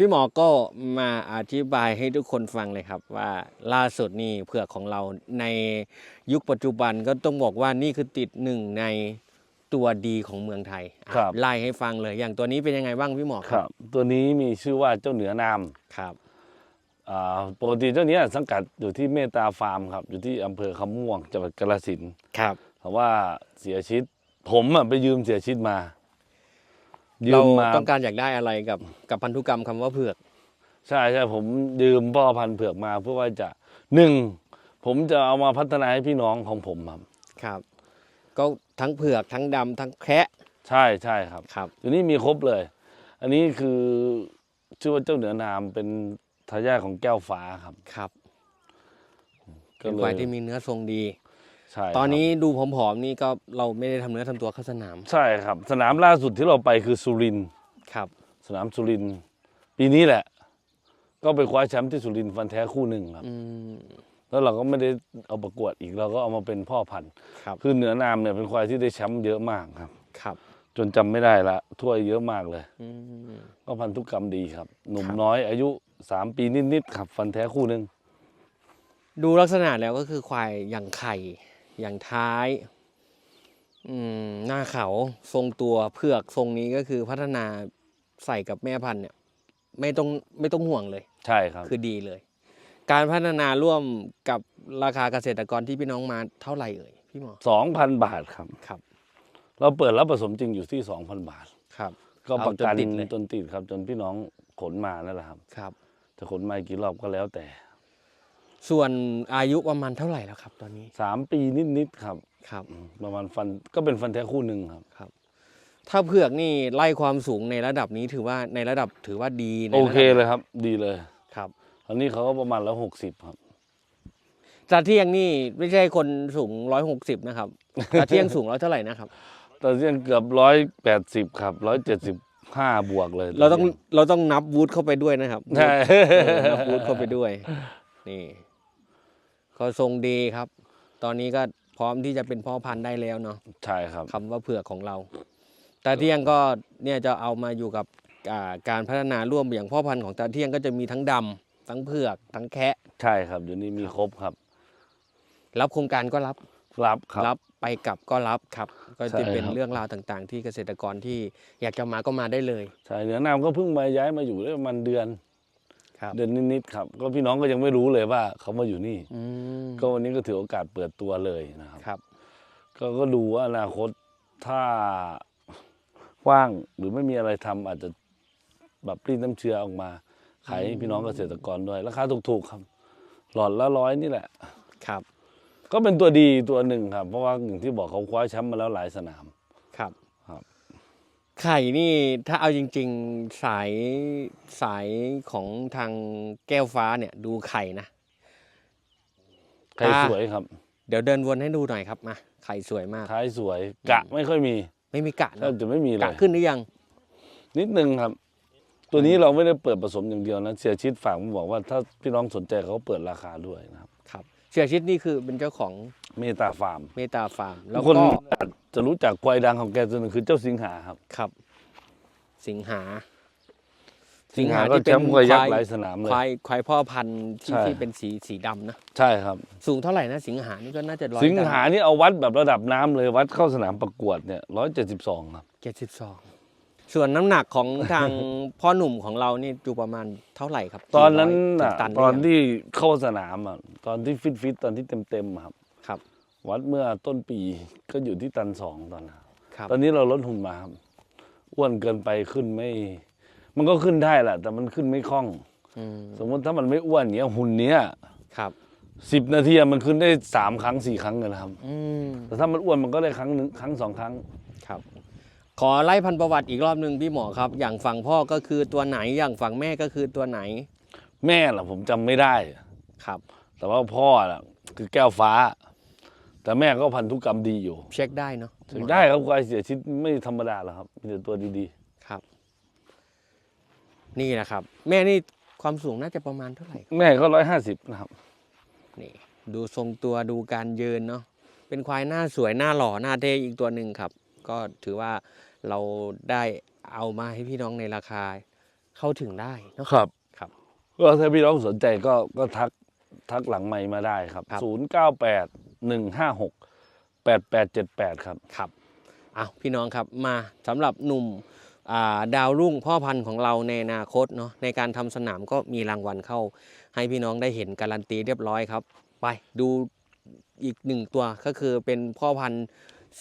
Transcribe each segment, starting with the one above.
พี่หมอก็มาอธิบายให้ทุกคนฟังเลยครับ ว่าล่าสุดนี่เผือกของเราในยุคปัจจุบันก็ต้องบอกว่านี่คือติดหนึ่งในตัวดีของเมืองไทยอะครับ ไล่ให้ฟังเลยอย่างตัวนี้เป็นยังไงบ้างพี่หมอครับ ตัวนี้มีชื่อว่าเจ้าเหนือนามครับอ่าปกติเจ้าเนี้ยสังกัดอยู่ที่เมตตาฟาร์มครับ อยู่ที่อำเภอคำม่วงจังหวัดกาฬสินธุ์ครับแต่ว่าเสียชีวิตผมอะไปยืมเสียชีวิตมายื เรามมาต้องการอยากได้อะไรกับกับพันธุกรรมคำว่าเผือก ใช่ใช่ผมยืมพ่อพันธุ์เผือกมาเพื่อว่าจะหนึ่งผมจะเอามาพัฒนาให้พี่น้องของผมครับครับ ก็ทั้งเผือกทั้งดำทั้งแคระใช่ใช่ครับครับอยู่นี่มีครบเลย อันนี้คือชื่อว่าเจ้าเหนือนามเป็นทายาทของแก้วฟ้าครับครับก็เป็นเลควายยที่มีเนื้อทรงดี ใช่ตอนครับนี้ดูผอมๆนี่ก็เราไม่ได้ทำเนื้อทำตัวเข้าสนาม ใช่ครับ สนามล่าสุดที่เราไปคือสุรินทร์ครับ สนามสุรินทร์ปีนี้แหละ ก็ไปคว้าแชมป์ที่สุรินทร์ฟันแท้คู่หนึ่งครับ อืม แล้วเราก็ไม่ได้เอาประกวดอีกเราก็เอามาเป็นพ่อพันธุ์ครับ คือเหนือนามเนี่ยเป็นควายที่ได้แชมป์เยอะมากครับ ครับ จนจำไม่ได้ละถ้วยเยอะมากเลย อืม ก็พันธุกรรมดีครับ หนุ่มครับ น้อยอายุสามปีนิดๆครับ ฟันแท้คู่หนึ่งดูลักษณะแล้วก็คือควายอย่างไข่ อย่างท้ายอืมหน้าเขาทรงตัวเผือกทรงนี้ก็คือพัฒนาใส่กับแม่พันธุ์เนี่ย ไม่ต้องไม่ต้องห่วงเลยใช่ครับ คือดีเลย การพัฒนาร่วมกับราคาเกษตรกรที่พี่น้องมาเท่าไหร่เอ่ยพี่หมอสองพันบาทครับครับ เราเปิดรับผสมจริงอยู่ที่สองพันบาทครับ ก็ประกันเอาจนติดเลยจนติดครับ จนพี่น้องขนมานั่นแหละครับ ครับจะขนมากี่รอบก็แล้วแต่ ส่วนอายุประมาณเท่าไหร่แล้วครับ ตอนนี้สามปีนิดๆครับ ครับ ประมาณฟันก็เป็นฟันแท้คู่หนึ่งครับ ครับ ถ้าเผือกนี่ไล่ความสูงในระดับนี้ถือว่าในระดับถือว่าดีในโอระดับเคเลยครับ ดีเลยครับตอนนี้เขาก็ประมาณแล้วหกสิบครับตาเที่ยงนี่ไม่ใช่คนสูงร้อยหกสิบนะครับตาเที่ยงสูงร้อยเท่าไหร่นะครับตอนนี้เกือบร้อยแปดสิบครับร้อยเจ็ดสิบห้าบวกเลย เราต้องเราต้องนับวูดเข้าไปด้วยนะครับใช่เออนับวูดเข้าไปด้วยนี่ ก็ทรงดีครับ ตอนนี้ก็พร้อมที่จะเป็นพ่อพันธุ์ได้แล้วเนาะใช่ครับ คำว่าเผือกของเรา ตาเที่ยงก็เนี่ยจะเอามาอยู่กับอ่าการพัฒนาร่วมอย่างพ่อพันธุ์ของตาเที่ยงก็จะมีทั้งดำทั้งเผือกทั้งแคะใช่ครับ อยู่นี่มีครบครับ รับโครงการก็รับ รับครับ รับไปกลับก็รับครับ ก็ใช่จะเป็นครับ เรื่องราวต่างๆ ที่เกษตรกรที่อยากจะมาก็มาได้เลย ใช่เหนือนามก็เพิ่งมาย้ายมาอยู่ได้ประมาณเดือนครับ เดือนนิดๆครับ ก็พี่น้องก็ยังไม่รู้เลยว่าเขามาอยู่นี่อืมก็วันนี้ก็ถือโอกาสเปิดตัวเลยนะครับครับ ก็ก็ดูว่าอนาคตถ้าว่างหรือไม่มีอะไรทำอาจจะแบบรีดน้ำเชื้อออกมาขายให้พี่น้องเกษตรกรด้วยราคาถูกๆครับ หลอดละร้อยนี่แหละครับ ก็เป็นตัวดีตัวหนึ่งครับ เพราะว่าอย่างที่บอกเขาคว้าแชมป์มาแล้วหลายสนามครับครับ ไข่นี่ถ้าเอาจริง ๆ สายสายของทางแก้วฟ้าเนี่ย ดูไข่นะ ไข่อ่าสวยครับ เดี๋ยวเดินวนให้ดูหน่อยครับมาไข่สวยมากท้ายสวย กะไม่ค่อยมีไม่มีกะแทนะบจะไม่มีเลกะย ขึ้นหรือยัง นิดนึงครับ ตัวนี้เราไม่ได้เปิดผสมอย่างเดียวนะเสียชิดฝากมาบอกว่าถ้าพี่น้องสนใจเขาก็เปิดราคาด้วยนะครับ ครับ เสียชิดนี่คือเป็นเจ้าของ เมตตาฟาร์ม เมตาฟาร์ม แล้วคนก็อาจจะรู้จักควายดังของแกตัวหนึงคือเจ้าสิงหาครับ ครับ สิงหา สิงหาก็แชมป์ควายยักษ์หลายสนามเลย ควายควายพ่อพันธุ์ที่ใช่ ที่เป็นสีสีดำนะ ใช่ครับ สูงเท่าไหร่นะ สิงหานี่ก็น่าจะร้อยสิงหานี่เอาวัดแบบระดับน้ำเลยวัดเข้าสนามประกวดเนี่ยร้อยเจ็ดสิบสองครับเจ็ดสิบสองส่วนน้ำหนักของทาง พ่อหนุ่มของเรานี่อยู่ประมาณเท่าไหร่ครับตอนนั้นกี่ร้น่ะยถึงตันตอนหรืยังที่เข้าสนามอะตอนที่ฟิตฟิตๆตอนที่เต็มเต็มๆอะครับ ครับ วัดเมื่อต้นปีก็อยู่ที่ตันสองตอนนั้นครับตอนนี้เราลดหุ่นมาครับอ้วนเกินไปขึ้นไม่ มันก็ขึ้นได้แหละแต่มันขึ้นไม่คล่องอืมสมมติถ้ามันไม่อ้วนเนี้ยหุ่นเนี้ยครับสิบนาทีอะมันขึ้นได้สามครั้งสี่ครั้งเลยนะครับอืมแต่ถ้ามันอ้วนมันก็ได้ครั้งหนึ่งครั้งสองครั้งครับ ขอไล่พันธุ์ประวัติอีกรอบหนึ่งพี่หมอครับ อย่างฝั่งพ่อก็คือตัวไหนอย่างฝั่งแม่ก็คือตัวไหน แม่ล่ะผมจำไม่ได้ครับ แต่ว่าพ่อล่ะคือแก้วฟ้า แต่แม่ก็พันธุกรรมดีอยู่เช็คได้เนาะถึงได้ครับควายเสียชีวิตไม่ธรรมดาหรอกครับมีแต่ตัวดีครับ นี่นะครับ แม่นี่ความสูงน่าจะประมาณเท่าไหร่ครับๆ แม่ก็ร้อยห้าสิบนะครับ นี่ ดูทรงตัวดูการยืนเนาะเป็นควายหน้าสวยหน้าหล่อหน้าเท่อีกตัวหนึ่งครับ ก็ถือว่าเราได้เอามาให้พี่น้องในราคา เข้าถึงได้เนาะ ครับครับ ก็ถ้าพี่น้องสนใจก็ก็ทักทักหลังไมค์มาได้ครับครับ ศูนย์เก้าแปด หนึ่งห้าหกแปดแปดเจ็ดแปดครับ ครับเอาพี่น้องครับมาสำหรับหนุ่มอ่าดาวรุ่งพ่อพันธุ์ของเราในอนาคตเนาะในการทำสนามก็มีรางวัลเข้า ให้พี่น้องได้เห็นการันตีเรียบร้อยครับ ไปดูอีกหนึ่งตัวก็คือเป็นพ่อพันธุ์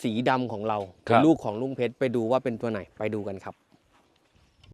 สีดำของเราครัเป็นบลูกของลุงเพชรไปดูว่าเป็นตัวไหนไปดูกันครับ